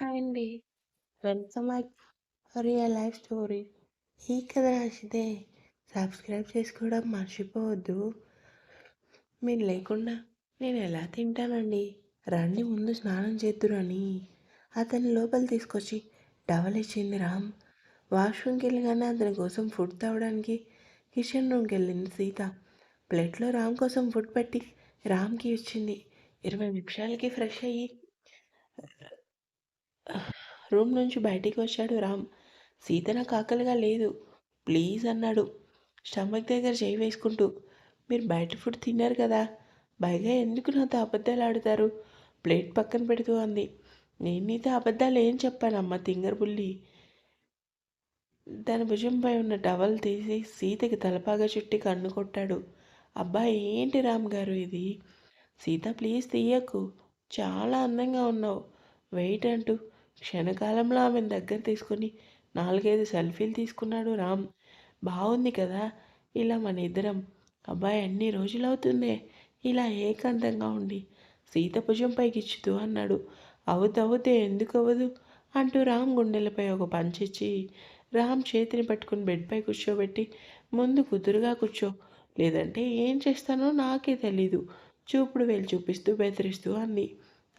Hi అండి welcome back real life story ఈ కథ రాసితే సబ్స్క్రైబ్ చేసుకోవడం మర్చిపోవద్దు. మీరు లేకుండా నేను ఎలా తింటానండి? రండి ముందు స్నానం చేద్దురని. అతన్ని లోపల తీసుకొచ్చి డబల్ ఇచ్చింది రామ్. వాష్రూమ్కి వెళ్ళగానే అతని కోసం ఫుడ్ తాగడానికి కిచెన్ రూమ్కి వెళ్ళింది సీత. ప్లేట్లో రామ్ కోసం ఫుడ్ పెట్టి రామ్కి ఇచ్చింది. ఇరవై నిమిషాలకి ఫ్రెష్ అయ్యి రూమ్ నుంచి బయటికి వచ్చాడు రామ్. సీత నాకు ఆకలిగా లేదు. ప్లీజ్ అన్నాడు. స్టమక్ దగ్గర చేయి వేసుకుంటూ. మీరు బయట ఫుడ్ తిన్నారు కదా. పైగా ఎందుకు నాతో అబద్ధాలు ఆడుతారు? ప్లేట్ పక్కన పెడుతూ అంది. నేను నీతో అబద్ధాలు ఏం చెప్పానమ్మ తింగర్ బుల్లి? తన భుజంపై ఉన్న టవల్ తీసి సీతకి తలపాగా చుట్టి కన్ను కొట్టాడు. అబ్బా ఏంటి రామ్ గారు ఇది? సీత ప్లీజ్ తీయకు. చాలా అందంగా ఉన్నావు. వెయిట్ అంటూ. క్షణకాలంలో ఆమెను దగ్గర తీసుకొని నాలుగైదు సెల్ఫీలు తీసుకున్నాడు రామ్. బాగుంది కదా? ఇలా మన ఇద్దరం. అబ్బాయి అన్ని రోజులు అవుతుందే. ఇలా ఏకాంతంగా ఉండి సీత భుజం పైకిచ్చుతూ అన్నాడు. అవుతవుతే ఎందుకు అవ్వదు? అంటూ రామ్ గుండెలపై ఒక పంచిచ్చి రామ్ చేతిని పట్టుకుని బెడ్పై కూర్చోబెట్టి ముందు కుదురుగా కూర్చో. లేదంటే ఏం చేస్తానో నాకే తెలీదు. చూపుడు వేలు చూపిస్తూ బెదిరిస్తూ అంది.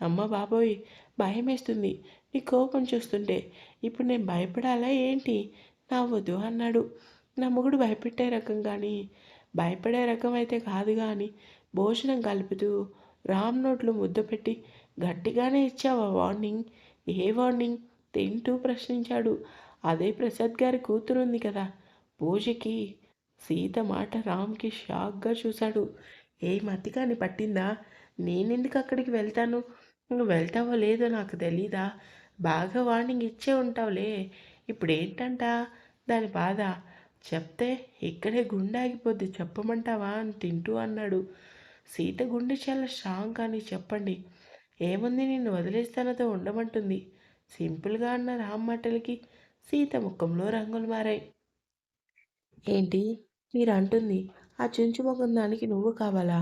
అమ్మ బాబోయ్ భయం వేస్తుంది నీ కోపం చూస్తుంటే. ఇప్పుడు నేను భయపడాలా ఏంటి? నవ్వద్దు అన్నాడు. నా మొగుడు భయపెట్టే రకం కానీ భయపడే రకం అయితే కాదు కానీ భోజనం కలుపుతూ రామ్ నోట్లు ముద్ద పెట్టి గట్టిగానే ఇచ్చావా వార్నింగ్? ఏ వార్నింగ్? తింటూ ప్రశ్నించాడు. అదే ప్రసాద్ గారి కూతురుంది కదా. పూజకి సీత మాట రామ్కి షాక్గా చూశాడు. ఏ మతికాని పట్టిందా? నేనెందుకు అక్కడికి వెళ్తాను? నువ్వు వెళ్తావో లేదో నాకు తెలీదా? బాగా వార్నింగ్ ఇచ్చే ఉంటావులే. ఇప్పుడు ఏంటంట దాని బాధ. చెప్తే ఇక్కడే గుండె ఆగిపోద్ది చెప్పమంటావా అని తింటూ అన్నాడు. సీత గుండె చాలా స్ట్రాంగ్ కానీ చెప్పండి. ఏముంది నిన్ను వదిలేస్తానతో ఉండమంటుంది. సింపుల్గా అన్న రామ్ మాటలకి సీత ముఖంలో రంగులు మారాయి. ఏంటి? మీరు అంటుంది ఆ చుంచు ముఖం దానికి నువ్వు కావాలా?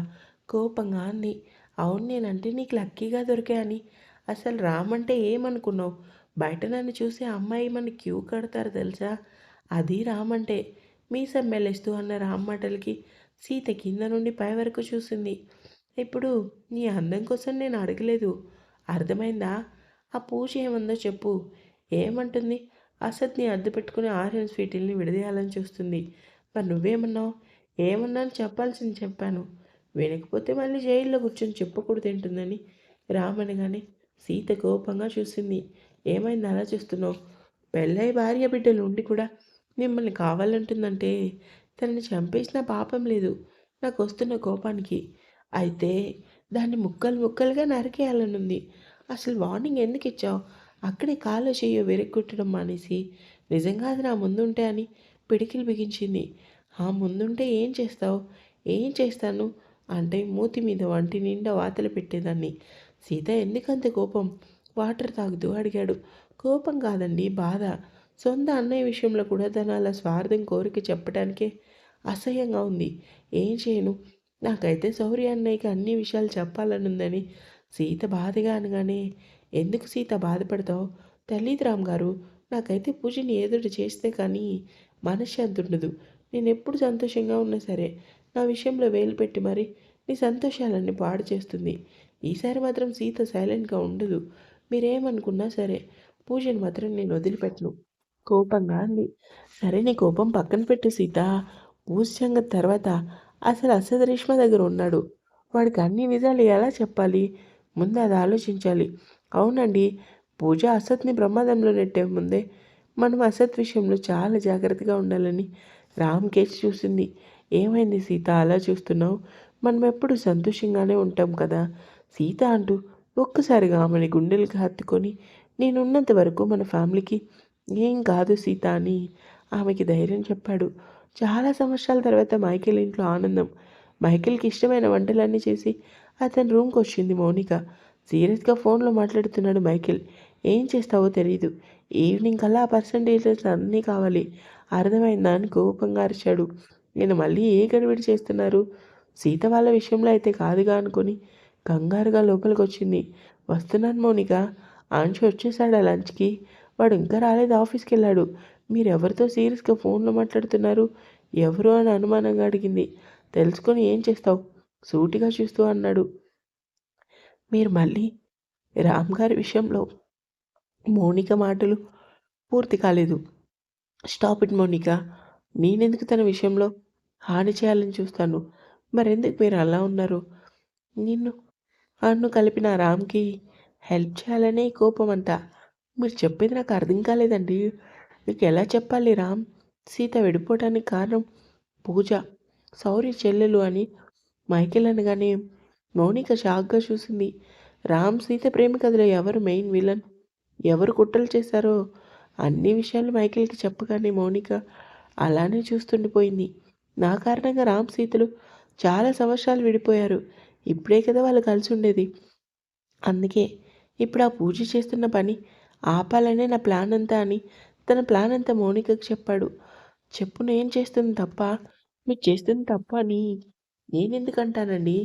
కోపంగా అంది. అవును నేనంటే నీకు లక్కీగా దొరికాయని అసలు రామంటే ఏమనుకున్నావు? బయట నన్ను చూసి అమ్మాయి మన క్యూ కడతారు తెలుసా? అది రామంటే. మీ సమ్మెలేస్తూ అన్న రామ్ మాటలకి సీత కింద నుండి పై వరకు చూసింది. ఇప్పుడు నీ అందం కోసం నేను అడగలేదు. అర్థమైందా? ఆ పూజ ఏమందో చెప్పు. ఏమంటుంది? అసత్ని అద్దె పెట్టుకుని ఆరెంజ్ స్వీటిల్ని విడదీయాలని చూస్తుంది. మరి నువ్వేమన్నావు? ఏమన్నాను? చెప్పాల్సింది చెప్పాను. వినకపోతే మళ్ళీ జైల్లో కూర్చొని చెప్పకూడదు తింటుందని రామనగానే సీత కోపంగా చూసింది. ఏమైంది? అలా చూస్తున్నావు? పెళ్ళై భార్య బిడ్డలు ఉండి కూడా మిమ్మల్ని కావాలంటుందంటే తనని చంపేసిన పాపం లేదు. నాకు వస్తున్న కోపానికి. అయితే దాన్ని ముక్కలు ముక్కలుగా నరికేయాలనుంది. అసలు వార్నింగ్ ఎందుకు ఇచ్చావు? అక్కడే కాలు చెయ్యో వెరక్కొట్టడం మానేసి నిజంగా అది నా ముందుంటే అని పిడికిలు బిగించింది. ఆ ముందుంటే ఏం చేస్తావు? ఏం చేస్తాను? అంటే మూతి మీద వంటి నిండా వాతలు పెట్టేదాన్ని. సీత ఎందుకంత కోపం? వాటర్ తాగుతూ అడిగాడు. కోపం కాదండి బాధ. సొంత అన్నయ్య విషయంలో కూడా తన అలా స్వార్థం కోరిక చెప్పడానికే అసహ్యంగా ఉంది. ఏం చేయను? నాకైతే శౌర్య అన్నయ్యకి అన్ని విషయాలు చెప్పాలనుందని సీత బాధగా అనగానే ఎందుకు సీత బాధపడతావు? తెలీదు గారు నాకైతే పూజని ఏదోటి చేస్తే కానీ మనశ్శాంతి ఉండదు. నేను ఎప్పుడు సంతోషంగా ఉన్నా సరే నా విషయంలో వేలు పెట్టి మరి నీ సంతోషాలన్నీ పాడు చేస్తుంది. ఈసారి మాత్రం సీత సైలెంట్గా ఉండదు. మీరేమనుకున్నా సరే పూజను మాత్రం నేను వదిలిపెట్టను. కోపంగా అంది. సరే నీ కోపం పక్కన పెట్టు సీత. పూజంగ తర్వాత అసలు అసద్ రేష్మ దగ్గర ఉన్నాడు. వాడికి అన్ని నిజాలు ఎలా చెప్పాలి? ముందు అది ఆలోచించాలి. అవునండి పూజ అసత్ని ప్రమాదంలో నెట్టే ముందే మనం అసత్ విషయంలో చాలా జాగ్రత్తగా ఉండాలని రామ్ కేసు చూసింది. ఏమైంది సీత? అలా చూస్తున్నావు? మనం ఎప్పుడు సంతోషంగానే ఉంటాం కదా. సీత అంటూ ఒక్కసారిగా ఆమెని గుండెలకు హత్తుకొని నేనున్నంత వరకు మన ఫ్యామిలీకి ఏం కాదు సీత అని ఆమెకి ధైర్యం చెప్పాడు. చాలా సంవత్సరాల తర్వాత మైకేల్ ఇంట్లో ఆనందం. మైకేల్కి ఇష్టమైన వంటలన్నీ చేసి అతని రూమ్కి వచ్చింది మౌనిక. సీరియస్గా ఫోన్లో మాట్లాడుతున్నాడు మైకేల్. ఏం చేస్తావో తెలీదు. ఈవినింగ్ కల్లా ఆ పర్సంటేజెస్ అన్నీ కావాలి. అర్థమైందా? అని కోపంగా అరిచాడు. నేను మళ్ళీ ఏ గడిబిడి చేస్తున్నారు? సీత వాళ్ళ విషయంలో అయితే కాదుగా అనుకొని కంగారుగా లోపలికి వచ్చింది వస్తున్నాను మౌనిక. వచ్చేసాడు ఆ లంచ్కి. వాడు ఇంకా రాలేదు ఆఫీస్కి వెళ్ళాడు మీరు ఎవరితో సీరియస్గా ఫోన్లో మాట్లాడుతున్నారు? ఎవరు అని అనుమానంగా అడిగింది. తెలుసుకొని ఏం చేస్తావు? సూటిగా చూస్తూ అన్నాడు. మీరు మళ్ళీ రామ్ గారి విషయంలో మౌనిక మాటలు పూర్తి కాలేదు. Stop it Mounika. నేనెందుకు తన విషయంలో హాని చేయాలని చూస్తాను. మరెందుకు మీరు అలా ఉన్నారు? నిన్ను నన్ను కలిపిన రామ్కి హెల్ప్ చేయాలనే కోపం అంతా మీరు చెప్పేది నాకు అర్థం కాలేదండి. మీకు ఎలా చెప్పాలి రామ్? సీత విడిపోవడానికి కారణం పూజ. సౌర్య చెల్లెలు అని మైకేల్ అనగానే మౌనిక షాక్గా చూసింది. రామ్ సీత ప్రేమ కథలో ఎవరు మెయిన్ విలన్? ఎవరు కుట్రలు చేశారో? అన్ని విషయాలు మైకేల్కి చెప్పగానే మౌనిక అలానే చూస్తుండిపోయింది. నా కారణంగా రామ్ సీతలు చాలా సంవత్సరాలు విడిపోయారు. ఇప్పుడే కదా వాళ్ళు కలిసి ఉండేది. అందుకే ఇప్పుడు ఆ పూజ చేస్తున్న పని ఆపాలనే నా ప్లాన్ అంతా అని తన ప్లాన్ అంతా మౌనికకు చెప్పాడు. చెప్పు నేను చేస్తుంది తప్ప మీరు చేస్తుంది తప్ప అని నేను ఎందుకంటానండి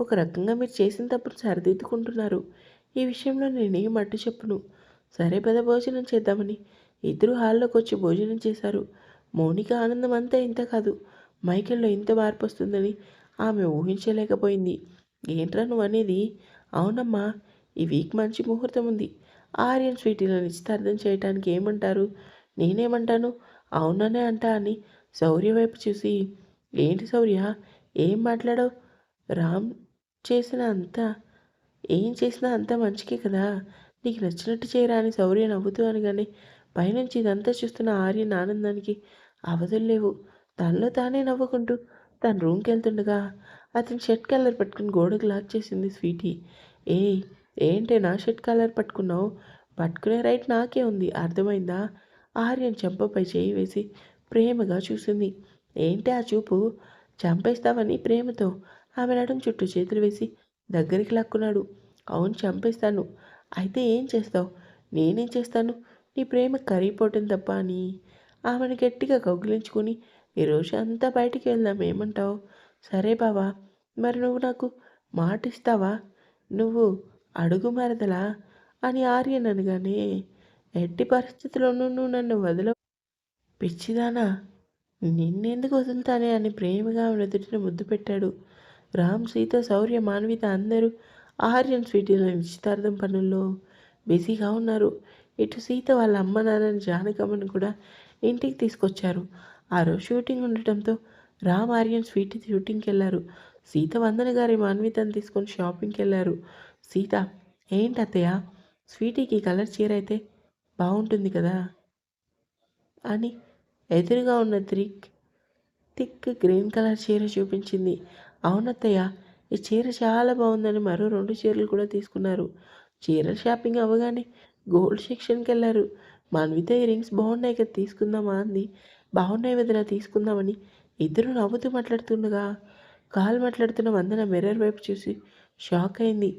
ఒక రకంగా మీరు చేసిన తప్పుడు సరిదిద్దుకుంటున్నారు. ఈ విషయంలో నేనేం అడ్డు చెప్పును. సరే పెద్ద భోజనం చేద్దామని ఇద్దరు హాల్లోకి వచ్చి భోజనం చేశారు. మౌనిక ఆనందం అంతా ఇంత కాదు. మైకెల్లో ఇంత మార్పు వస్తుందని ఆమె ఊహించలేకపోయింది. ఏంట్రా నువ్వు అనేది అవునమ్మా ఈ వీక్ మంచి ముహూర్తం ఉంది. ఆర్యన్ స్వీటీలో నిశ్చితార్థం చేయటానికి ఏమంటారు? నేనేమంటాను? అవుననే అంటా అని శౌర్య వైపు చూసి ఏంటి శౌర్య ఏం మాట్లాడవు? రామ్ చేసిన అంత ఏం చేసినా అంత మంచికే కదా. నీకు నచ్చినట్టు చేయరా అని శౌర్య నవ్వుతూ అనగానే పైనుంచి ఇదంతా చూస్తున్న ఆర్యన్ ఆనందానికి అవధులు లేవు. తనలో తానే నవ్వుకుంటూ తన రూమ్కి వెళ్తుండగా అతని షర్ట్ కలర్ పట్టుకుని గోడకు లాక్ చేసింది స్వీటీ. ఏ ఏంటి నా షర్ట్ కలర్ పట్టుకున్నావు? పట్టుకునే రైట్ నాకే ఉంది అర్థమైందా? ఆర్యన్ చెంపపై చేయి వేసి ప్రేమగా చూసింది. ఏంటి ఆ చూపు? చంపేస్తావని ప్రేమతో ఆమె నడుం చుట్టూ చేతులు వేసి దగ్గరికి లాక్కున్నాడు. అవును చంపేస్తాను. అయితే ఏం చేస్తావు? నేనేం చేస్తాను? నీ ప్రేమ కరిగిపోవటం తప్ప అని ఆమెను గట్టిగా కౌగిలించుకుని ఈరోజు అంతా బయటికి వెళ్దాం ఏమంటావు? సరే బావా మరి నువ్వు నాకు మాట ఇస్తావా నువ్వు అడుగు మరదలా? అని ఆర్యన్ అనగానే ఎట్టి పరిస్థితుల్లోనూ నువ్వు నన్ను వదల పిచ్చిదానా నిన్నెందుకు వదులుతానే అని ప్రేమగా ఆమె ముద్దు పెట్టాడు. రామ్ సీత శౌర్య మాన్విత అందరూ ఆర్యన్ స్వీటీల నిశ్చితార్థం పనుల్లో బిజీగా ఉన్నారు. ఇటు సీత వాళ్ళ అమ్మ నాన్నని జానకమ్మను కూడా ఇంటికి తీసుకొచ్చారు. ఆ రోజు షూటింగ్ ఉండటంతో రామ్ ఆర్యన్ స్వీటీ షూటింగ్కి వెళ్ళారు. సీత వందన గారి మాన్వితను తీసుకొని షాపింగ్కి వెళ్ళారు. సీత ఏంటి అత్తయ్య? స్వీటీకి కలర్ చీర అయితే బాగుంటుంది కదా అని ఎదురుగా ఉన్న త్రిక్ థిక్ గ్రీన్ కలర్ చీర చూపించింది. అవునత్తయ్య ఈ చీర చాలా బాగుందని మరో రెండు చీరలు కూడా తీసుకున్నారు. చీరల షాపింగ్ అవ్వగానే గోల్డ్ సెక్షన్కి వెళ్ళారు. మాన్విత ఈ రింగ్స్ బాగున్నాయి కదా తీసుకుందామా అంది. బాగున్నాయి వదిలా తీసుకుందామని. ఇద్దరు నవ్వుతూ మాట్లాడుతుండగా కాల్ మాట్లాడుతున్న వందన మిర్రర్ వైపు చూసి షాక్ అయింది.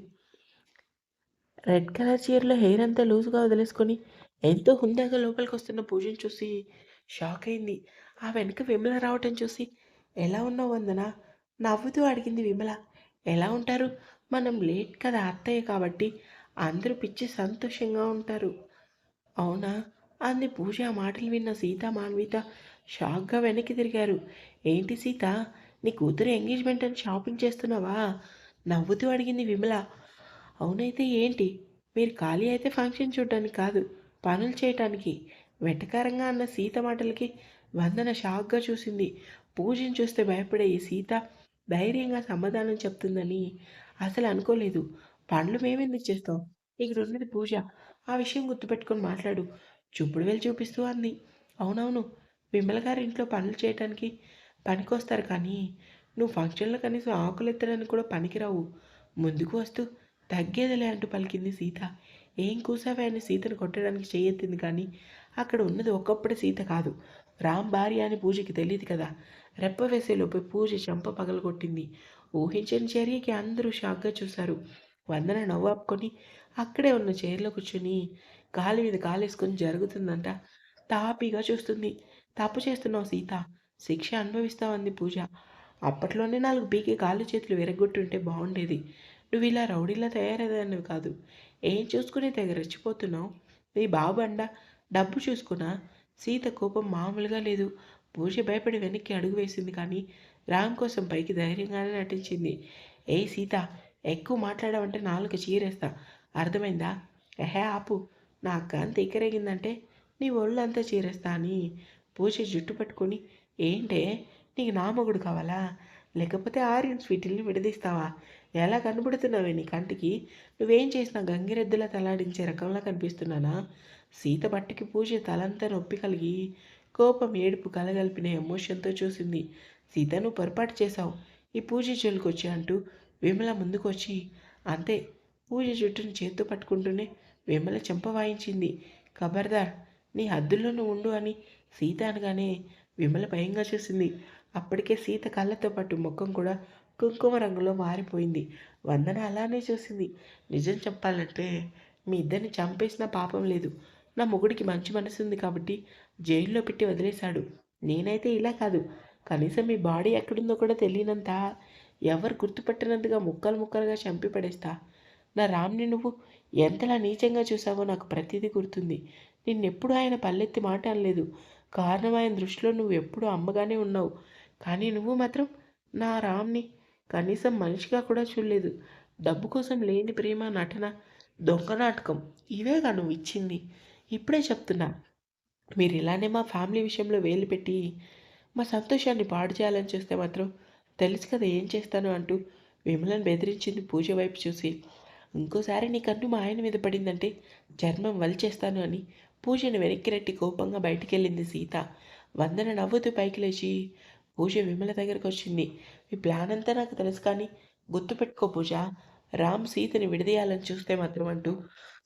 రెడ్ కలర్ చీరలో హెయిర్ అంతా లూజ్గా వదిలేసుకొని ఎంతో హుందాగా లోపలికి వస్తున్న పూజను చూసి షాక్ అయింది. ఆ వెనుక విమల రావటం చూసి ఎలా ఉన్నావు వందన? నవ్వుతూ అడిగింది విమల. ఎలా ఉంటారు? మనం లేట్ కదా అత్తయ్య కాబట్టి అందరూ పిచ్చి సంతోషంగా ఉంటారు. అవునా? అంది పూజ మాటలు విన్న సీత మాన్విత షాక్గా వెనక్కి తిరిగారు. ఏంటి సీత? నీ కూతురు ఎంగేజ్మెంట్ అని షాపింగ్ చేస్తున్నావా? నవ్వుతూ అడిగింది విమల. అవునైతే ఏంటి? మీరు ఖాళీ అయితే ఫంక్షన్ చూడడానికి కాదు పనులు చేయటానికి. వెటకారంగా అన్న సీత మాటలకి వందన షాక్గా చూసింది. పూజను చూస్తే భయపడే ఈ సీత ధైర్యంగా సమాధానం చెప్తుందని అసలు అనుకోలేదు. పండ్లు మేమెందుకు చేస్తాం? ఇక్కడ ఉన్నది పూజ. ఆ విషయం గుర్తుపెట్టుకొని మాట్లాడు. చూపుడు వెళ్ళి చూపిస్తూ అంది. అవునవును విమల గారి ఇంట్లో పనులు చేయటానికి పనికొస్తారు కానీ నువ్వు ఫంక్షన్లో కనీసం ఆకులు ఎత్తడానికి కూడా పనికిరావు. ముందుకు వస్తూ తగ్గేదిలే అంటూ పలికింది సీత. ఏం కూసావే అని సీతను కొట్టడానికి చేయెత్తింది కానీ అక్కడ ఉన్నది ఒకప్పుడు సీత కాదు. రామ్ భార్య అని పూజకి తెలియదు కదా. రెప్ప వేసేలోపు పూజ చెంప పగలగొట్టింది. ఊహించని చర్యకి అందరూ షాక్గా చూశారు. వందన నవ్వాపుకొని అక్కడే ఉన్న చైర్లో కూర్చొని గాలి మీద గాలేసుకొని జరుగుతుందంట. తాపీగా చూస్తుంది. తప్పు చేస్తున్నావు సీత. శిక్ష అనుభవిస్తామంది పూజ. అప్పట్లోనే నాలుగు పీకే కాళ్ళు చేతులు విరగొట్టుంటే బాగుండేది. నువ్వు ఇలా రౌడీలా తయారయ్యేదానివి కాదు. ఏం చూసుకుని తెగ రెచ్చిపోతున్నావు? నీ బాబు అండ. డబ్బు చూసుకున్నా సీత కోపం మామూలుగా లేదు. పూజ భయపడి వెనక్కి అడుగు వేసింది కానీ రామ్ కోసం పైకి ధైర్యంగానే నటించింది. ఏ సీత ఎక్కువ మాట్లాడమంటే నాలుగు చీరేస్తా. అర్థమైందా? ఎహే ఆపు. నా అక్క అంత ఎక్కరేగిందంటే నీ ఒళ్ళంతా చీరేస్తా అని పూజ జుట్టు పట్టుకొని ఏంటే నీకు నా మొగుడు కావాలా? లేకపోతే ఆర్యన్ స్వీటిల్ని విడదీస్తావా? ఎలా కనబడుతున్నావే నీ కంటికి? నువ్వేం చేసినా గంగిరెద్దులా తలాడించే రకంలా కనిపిస్తున్నానా? సీత బట్టకి పూజ తలంతా నొప్పి కలిగి కోపం ఏడుపు కలగలిపిన ఎమోషన్తో చూసింది. సీత నువ్వు పొరపాటు చేశావు. ఈ పూజ జోలికొచ్చి అంటూ విమల ముందుకొచ్చి అంతే పూజ జుట్టును చేత్తో పట్టుకుంటూనే విమల చెంప వాయించింది. ఖబర్దార్ నీ హద్దుల్లోనూ ఉండు అని సీత అనగానే విమల భయంగా చూసింది. అప్పటికే సీత కళ్ళతో పాటు ముఖం కూడా కుంకుమ రంగులో మారిపోయింది. వందన అలానే చూసింది. నిజం చెప్పాలంటే మీ ఇద్దరిని చంపేసిన పాపం లేదు. నా మొగుడికి మంచి మనసు ఉంది కాబట్టి జైల్లో పెట్టి వదిలేశాడు. నేనైతే ఇలా కాదు. కనీసం మీ బాడీ ఎక్కడుందో కూడా తెలియనంత ఎవరు గుర్తుపట్టినంతగా ముక్కలు ముక్కలుగా చంపి పడేస్తా. నా రామ్ని నువ్వు ఎంతలా నీచంగా చూసావో నాకు ప్రతిదీ గుర్తుంది. నిన్నెప్పుడు ఆయన పల్లెత్తి మాట అనలేదు. కారణం ఆయన దృష్టిలో నువ్వు ఎప్పుడూ అమ్మగానే ఉన్నావు. కానీ నువ్వు మాత్రం నా రామ్ని కనీసం మనిషిగా కూడా చూడలేదు. డబ్బు కోసం లేని ప్రేమ నటన దొంగ నాటకం ఇవేగా నువ్వు ఇచ్చింది? ఇప్పుడే చెప్తున్నా. మీరు ఇలానే మా ఫ్యామిలీ విషయంలో వేలు పెట్టి మా సంతోషాన్ని పాడు చేయాలని చూస్తే మాత్రం తెలుసు కదా ఏం చేస్తాను అంటూ విమలను బెదిరించింది పూజ వైపు చూసి. ఇంకోసారి నీ కన్ను మా ఆయన మీద పడిందంటే చర్మం వలిచేస్తాను అని పూజను వెనక్కి రెట్టి కోపంగా బయటికెళ్ళింది సీత. వందన నవ్వుతూ పైకి లేచి పూజ విమల దగ్గరకు వచ్చింది. మీ ప్లాన్ అంతా నాకు తెలుసు కానీ గుర్తుపెట్టుకో పూజ. రామ్ సీతని విడదీయాలని చూస్తే మాత్రం అంటూ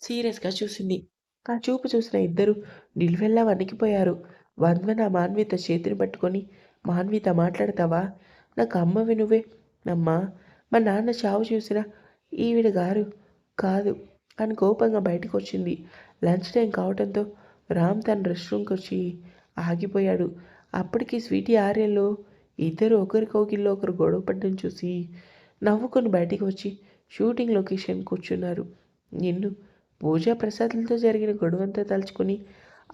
సీరియస్గా చూసింది. ఆ చూపు చూసిన ఇద్దరు నిలువెల్లా వణికిపోయారు. వందన మాన్విత చేతిని పట్టుకొని మాన్విత మాట్లాడతావా? నాకు అమ్మవి నువ్వే. అమ్మా మా నాన్న చావు చూసిన ఈవిడ గారు కాదు అని కోపంగా బయటకు వచ్చింది లంచ్ టైం కావడంతో రామ్ తన రెస్ట్రూమ్కి వచ్చి ఆగిపోయాడు. అప్పటికి స్వీటీ ఆర్యలో ఇద్దరు ఒకరికొకరిలో ఒకరు గొడవ పడ్డం చూసి నవ్వుకొని బయటికి వచ్చి షూటింగ్ లొకేషన్ కూర్చున్నారు. నిన్ను పూజా ప్రసాదులతో జరిగిన గొడవంతా తలుచుకొని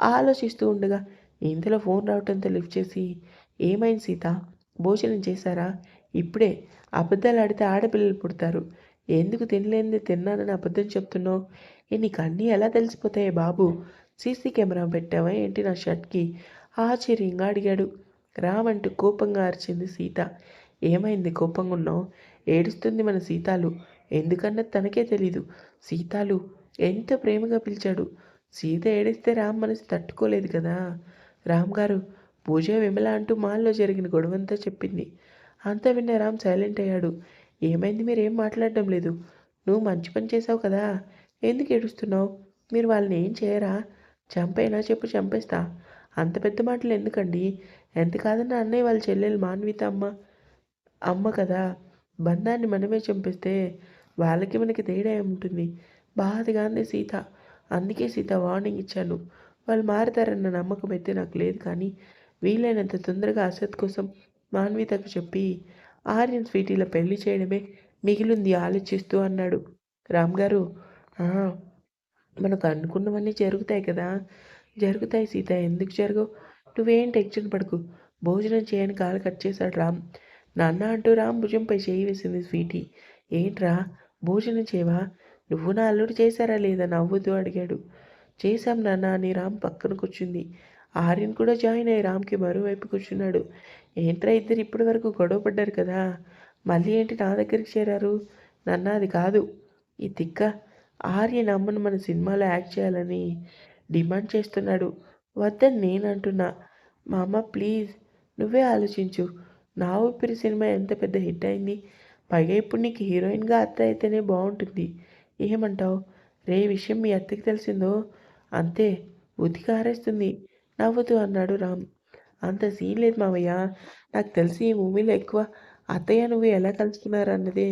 ఆలోచిస్తూ ఉండగా ఇంతలో ఫోన్ రావడంతో లిఫ్ట్ చేసి ఏమైంది సీత? భోజనం చేశారా? ఇప్పుడే అబద్ధాలు ఆడితే ఆడపిల్లలు పుడతారు. ఎందుకు తినలేనిది తిన్నానని అబద్ధం చెప్తున్నావు? ఏ నీకు అన్నీ ఎలా తెలిసిపోతాయి బాబు? సీసీ కెమెరా పెట్టావా ఏంటి నా షర్ట్కి? ఆశ్చర్యంగా అడిగాడు. రామంటూ కోపంగా అరిచింది సీత. ఏమైంది? కోపంగా ఉన్నావు? ఏడుస్తుంది మన సీతాలు. ఎందుకన్నది తనకే తెలీదు. సీతాలు ఎంత ప్రేమగా పిలిచాడు. సీత ఏడిస్తే రామ్ మనసు తట్టుకోలేదు కదా. రామ్ గారు పూజ విమల అంటూ మాల్లో జరిగిన గొడవంతా చెప్పింది. అంతా విన్న రామ్ సైలెంట్ అయ్యాడు. ఏమైంది? మీరేం మాట్లాడడం లేదు. నువ్వు మంచి పని చేసావు కదా. ఎందుకు ఏడుస్తున్నావు? మీరు వాళ్ళని ఏం చేయరా? చంపైనా చెప్పు చంపేస్తా. అంత పెద్ద మాటలు ఎందుకండి? ఎంత కాదన్నా అన్నయ్య వాళ్ళ చెల్లెలు మాన్విత అమ్మ అమ్మ కదా. బంధాన్ని మనమే చంపేస్తే వాళ్ళకి మనకి తేడా ఏముంటుంది? బాధగా అంది సీత. అందుకే సీత వార్నింగ్ ఇచ్చాను. వాళ్ళు మారుతారన్న నమ్మకం అయితే నాకు లేదు కానీ వీలైనంత తొందరగా అసత్ కోసం మాన్వితకు చెప్పి ఆర్యన్ స్వీటీల పెళ్ళి చేయడమే మిగిలింది ఆలోచిస్తూ అన్నాడు. రామ్ గారు మనకు అనుకున్నవన్నీ జరుగుతాయి కదా. జరుగుతాయి సీత ఎందుకు జరగవు? నువ్వేం టెన్షన్ పడకు. భోజనం చేయని కాలు కట్ చేశాడు రామ్. నాన్న అంటూ రామ్ భుజంపై చేయి వేసింది స్వీటీ. ఏంట్రా భోజనం చేయవా? నువ్వు నా అల్లుడు చేశారా లేదా? నవ్వుతూ అడిగాడు. చేశాం నాన్న అని రామ్ పక్కన కూర్చుంది. ఆర్యన్ కూడా జాయిన్ అయ్యి రామ్కి మరోవైపు కూర్చున్నాడు. ఏంట్రా ఇద్దరు ఇప్పటి వరకు గొడవ పడ్డారు కదా? మళ్ళీ ఏంటి నా దగ్గరికి చేరారు? నన్న అది కాదు. ఈ తిక్క ఆర్యన్ అమ్మను మన సినిమాలో యాక్ట్ చేయాలని డిమాండ్ చేస్తున్నాడు. వద్దని నేను అంటున్నా. మా అమ్మ ప్లీజ్ నువ్వే ఆలోచించు. నా ఊపిరి సినిమా ఎంత పెద్ద హిట్ అయింది. పైగా ఇప్పుడు నీకు హీరోయిన్గా అత్త అయితేనే బాగుంటుంది. ఏమంటావు? రే విషయం మీ అత్తకి తెలిసిందో? అంతే ఉతికారేస్తుంది నవ్వుతూ అన్నాడు రామ్. అంత సీన్ లేదు మావయ్య. నాకు తెలిసి ఈ మూవీలో ఎక్కువ అత్తయ్య నువ్వు ఎలా కలుసుకున్నారు అన్నదే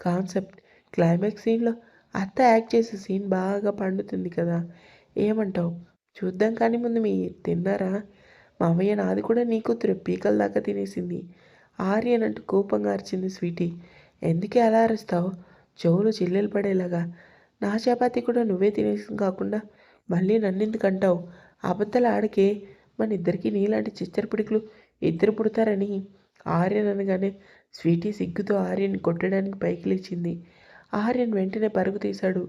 కాన్సెప్ట్. క్లైమాక్స్ సీన్లో అత్త యాక్ట్ చేసే సీన్ బాగా పండుతుంది కదా. ఏమంటావు? చూద్దాం కానీ ముందు మీ తిన్నారా? మావయ్య నాది కూడా నీ కూతురు పీకల దాకా తినేసింది. ఆర్యన్ అంటూ కోపంగా అరిచింది స్వీటీ. ఎందుకే అలా అరుస్తావు? చెవులు చిల్లెలు పడేలాగా. నా చపాతి కూడా నువ్వే తినేసి కాకుండా మళ్ళీ నన్నెందుకు అంటావు? అబద్ధాలు ఆడకే మన ఇద్దరికి నీలాంటి చిచ్చర పిడుకులు ఇద్దరు పుడతారని ఆర్యన్ అనగానే స్వీటీ సిగ్గుతో ఆర్యన్ కొట్టడానికి పైకి లేచింది. ఆర్యన్ వెంటనే పరుగు తీశాడు.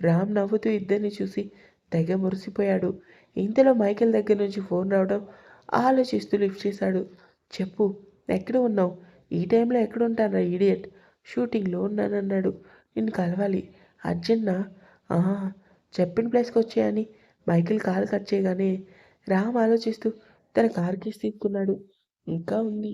రామ్ నవ్వుతూ ఇద్దరిని చూసి తెగ మురిసిపోయాడు. ఇంతలో మైకేల్ దగ్గర నుంచి ఫోన్ రావడం ఆలోచిస్తూ లిఫ్ట్ చేశాడు. చెప్పు ఎక్కడ ఉన్నావు? ఈ టైంలో ఎక్కడ ఉంటారా ఈడియట్ షూటింగ్లో ఉన్నానన్నాడు. నిన్ను కలవాలి. అర్జెంట్నా? ఆహా చెప్పిన ప్లేస్కి వచ్చాయని మైకిల్ కాల్ కట్ చేయగానే రామ్ ఆలోచిస్తూ తన కార్ కీస్ తీసుకున్నాడు ఇంకా ఉంది.